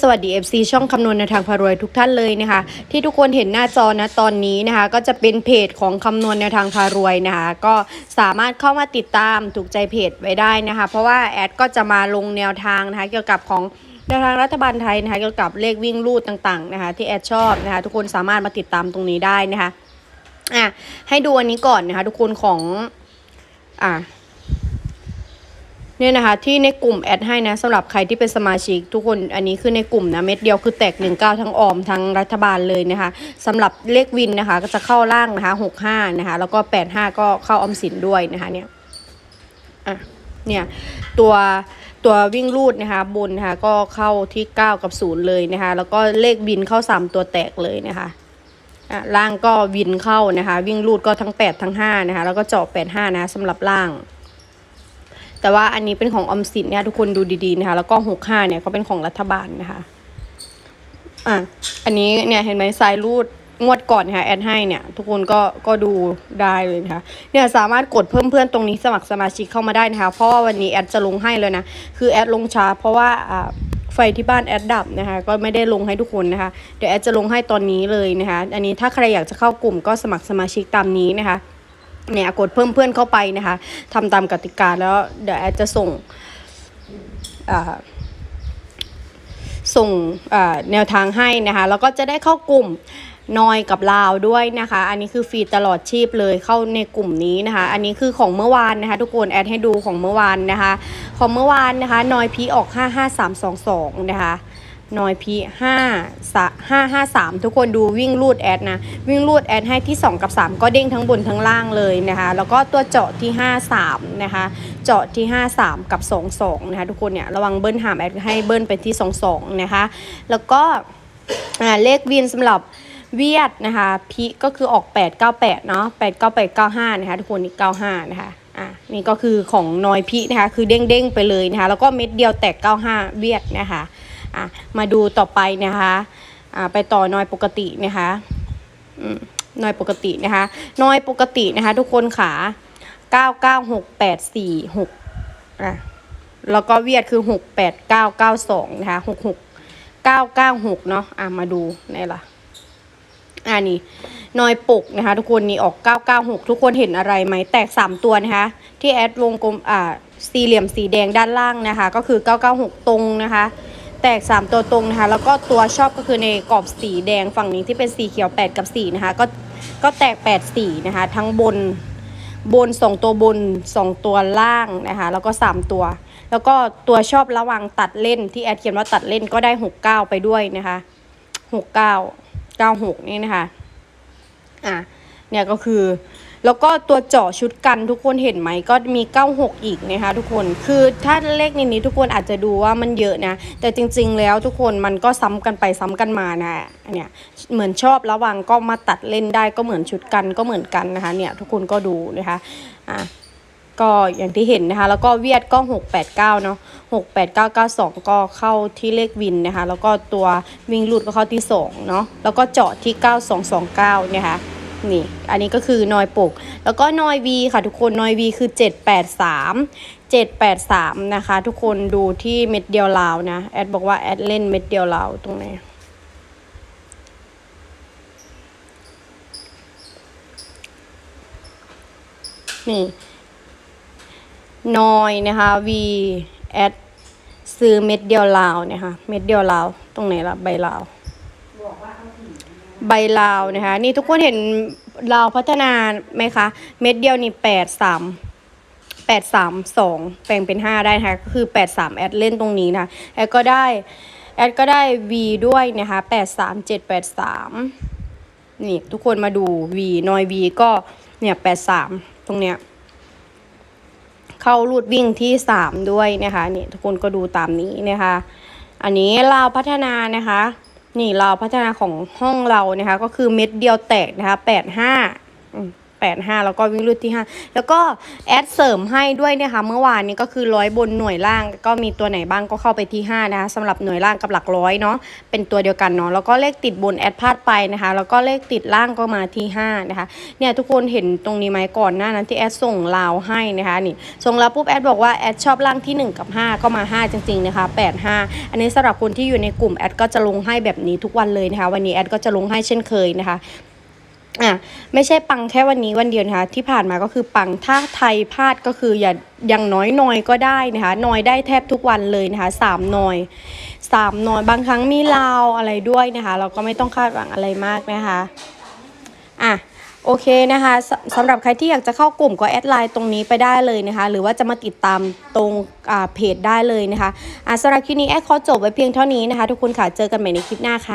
สวัสดี FC ช่องคำนวณในทางพารวยทุกท่านเลยนะคะ ที่ทุกคนเห็นหน้าจอนะตอนนี้นะคะ ก็จะเป็นเพจของคำนวณในทางพารวยนะคะ ก็สามารถเข้ามาติดตามถูกใจเพจไว้ได้นะคะ เพราะว่าแอดก็จะมาลงแนวทางนะคะ เกี่ยวกับของแนวทางรัฐบาลไทยนะคะ เกี่ยวกับเลขวิ่งลูดต่างๆนะคะ ที่แอดชอบนะคะ ทุกคนสามารถมาติดตามตรงนี้ได้นะคะอะให้ดูอันนี้ก่อนนะคะ ทุกคนของอะ เนี่ยนะคะที่ในกลุ่มแอดให้นะสำหรับใครที่เป็นสมาชิกทุกคนอันนี้คือในกลุ่มนะเม็ดเดียวคือแตก 19 ทั้งออมทั้งรัฐบาลเลยนะคะสำหรับเลขวินนะคะก็จะเข้าล่างนะคะ65นะคะแล้วก็ 85 ก็เข้าออมสินด้วยนะคะเนี่ยอะเนี่ยตัวตัววิ่งรูดนะคะบนนะคะก็เข้าที่ 9 กับ 0 เลยนะคะแล้วก็เลขวินเข้า 3 ตัวแตกเลยนะคะอะล่างก็วินเข้านะคะ วิ่งรูดก็ทั้ง 8 ทั้ง5นะคะแล้วก็เจาะ85 นะสำหรับล่าง แต่ว่าอันนี้เป็นของออมสินเนี่ยทุกคนดูดีๆนะคะแล้วก็หกห้าเนี่ยก็เป็นของรัฐบาลนะคะอะอันนี้เนี่ยเห็นไหมสายรูดงวดก่อนค่ะแอดให้เนี่ย ทุกคนก็ก็ดูได้เลยนะคะเนี่ยสามารถกดเพิ่มเพื่อนตรงนี้สมัครสมาชิกเข้ามาได้นะคะ เพราะว่าวันนี้แอดจะลงให้เลยนะ คือแอดลงช้าเพราะว่าอ่าไฟที่บ้านแอดดับนะคะ ก็ไม่ได้ลงให้ทุกคนนะคะ เดี๋ยวแอดจะลงให้ตอนนี้เลยนะคะ อันนี้ถ้าใครอยากจะเข้ากลุ่มก็สมัครสมาชิกตามนี้นะคะ เนี่ยกดเพิ่มเพื่อนเข้าไปนะคะทำตามกติกาแล้วเดี๋ยวแอดจะส่งส่งแนวทางให้นะคะแล้วก็จะได้เข้ากลุ่มนอยกับลาวด้วยนะคะ อันนี้คือฟรีตลอดชีพเลยเข้าในกลุ่มนี้นะคะ อันนี้คือของเมื่อวานนะคะ ทุกคนแอดให้ดูของเมื่อวานนะคะ ของเมื่อวานนะคะนอยพีออก 55322 นะคะ นอยพีห้าห้าห้าสามทุกคนดูวิ่งรูดแอดนะ วิ่งรูดแอดให้ที่ 2 กับ 3 ก็เด้งทั้งบนทั้งล่างเลยนะคะ แล้วก็ตัวเจาะที่ 53 นะคะ เจาะที่ 53 กับ 22 นะคะ ทุกคนเนี่ยระวังเบิ้ลหามแอดให้เบิ้ลไปที่ 22 นะคะ แล้วก็เลขวินสำหรับเวียดนะคะพีก็คือออก 898 เนาะ898 95 นะคะ ทุกคนนี่95 นะคะอะนี่ก็คือของนอยพีนะคะ คือเด้งๆไปเลยนะคะ แล้วก็เม็ดเดียวแตก 95 เวียดนะคะ อะมาดูต่อไปนะคะอ่าไปต่อนอยปกตินะคะอืมนอยปกตินะคะนอยปกตินะคะทุกคนขาเก้าเก้าหกแปดสี่หกอะแล้วก็เวียดคือหกแปดเก้าเก้าสองนะคะหกหกเก้าเก้าหกเนาะอะมาดูนี่ล่ะอ่านี่นอยปกนะคะ ทุกคนนี่ออกเก้าเก้าหกทุกคนเห็นอะไรไหมแตกสามตัวนะคะ ที่แอดวงกลมอ่าสี่เหลี่ยมสีแดงด้านล่างนะคะ ก็คือเก้าเก้าหกตรงนะคะ แตก 3 ตัวตรงนะคะ แล้วก็ตัวชอบก็คือในกรอบสีแดงฝั่งนี้ที่เป็นสีเขียว 8 กับ4นะคะ ก็ก็แตก 8 สีนะคะ ทั้งบนบน 2 ตัวบน 2 ตัวล่างนะคะ แล้วก็ 3 ตัว แล้วก็ตัวชอบระวังตัดเล่นที่แอดเขียนว่าตัดเล่นก็ได้ 69 ไปด้วยนะคะ 69 96 นี่นะคะ อะ เนี่ยก็คือ แล้วก็ตัวเจาะชุดกันทุกคนเห็นไหมก็มี 96 อีกนะคะทุกคนคือถ้าเลขในนี้ทุกคนอาจจะดูว่ามันเยอะนะ แต่จริง ๆ แล้วทุกคนมันก็ซ้ำกันไปซ้ำกันมานะเนี้ยเหมือนชอบระวังก็มาตัดเล่นได้ก็เหมือนชุดกันก็เหมือนกันนะคะเนี่ยทุกคนก็ดูนะคะอะก็อย่างที่เห็นนะคะ แล้วก็เวียดก็ 689 เนาะ68992 ก็เข้าที่เลขวินนะคะ แล้วก็ตัววิ่งหลุดก็เข้าที่ 2 เนาะแล้วก็เจาะที่ 9229นะคะ นี่ อันนี้ก็คือนอยปก แล้วก็นอย V ค่ะทุกคนนอย V คือ 783 783 นะคะ ทุกคนดูที่เม็ดเดียวลาวนะ แอดบอกว่าแอดเล่นเม็ดเดียวลาวตรงไหนนี่นอยนะคะ V แอดซื้อเม็ดเดียวลาวเนี่ยค่ะเม็ดเดียวลาวตรงไหนล่ะใบลาว ใบลาวนะคะ นี่ทุกคนเห็นลาวพัฒนาไหมคะ เม็ดเดียวนี่แปดสามแปดสามสองแปลงเป็นห้าได้นะคะก็คือแปดสามแอดเล่นตรงนี้นะแอดก็ได้แอดก็ได้ V ด้วยนะคะแปดสามเจ็ดแปดสามนี่ทุกคนมาดู V นอย V ก็เนี่ยแปดสามตรงเนี้ยเข้ารูดวิ่งที่สามด้วยนะคะนี่ทุกคนก็ดูตามนี้นะคะ อันนี้ลาวพัฒนานะคะ นี่เราพัฒนาของห้องเรานะคะ ก็คือเม็ดเดียวแตกนะคะแปดห้า 85 แล้วก็วิ่งรูดที่ 5 แล้วก็แอดเสริมให้ด้วยนะคะ เมื่อวานนี้ก็คือร้อยบนหน่วยล่างก็มีตัวไหนบ้างก็เข้าไปที่5นะคะสำหรับหน่วยล่างกับหลักร้อยเนาะเป็นตัวเดียวกันเนาะแล้วก็เลขติดบนแอดพลาดไปนะคะ แล้วก็เลขติดล่างก็มาที่5นะคะเนี่ยทุกคนเห็นตรงนี้ไหมก่อนหน้านั้นที่แอดส่งลาวให้นะคะนี่ส่งลาวปุ๊บแอดบอกว่าแอดชอบล่างที่ 1 กับ 5 ก็มา 5 จริงๆนะคะ8 5 อันนี้สำหรับคนที่อยู่ในกลุ่มแอดก็จะลงให้แบบนี้ทุกวันเลยนะคะ วันนี้แอดก็จะลงให้เช่นเคยนะคะ อะไม่ใช่ปังแค่วันนี้วันเดียวนะคะที่ผ่านมาก็คือปังถ้าไทยพลาดก็คืออย่าอย่างน้อยนอยก็ได้นะคะนอยได้แทบทุกวันเลยนะคะสามนอยสามนอยบางครั้งมีลาวอะไรด้วยนะคะ เราก็ไม่ต้องคาดหวังอะไรมากนะคะอะโอเคนะคะสสำหรับใครที่อยากจะเข้ากลุ่มก็แอดไลน์ตรงนี้ไปได้เลยนะคะ หรือว่าจะมาติดตามตรงอ่าเพจได้เลยนะคะอะสำหรับคลิปนี้แอดขอจบไว้เพียงเท่านี้นะคะ ทุกคนค่ะเจอกันใหม่ในคลิปหน้าค่ะ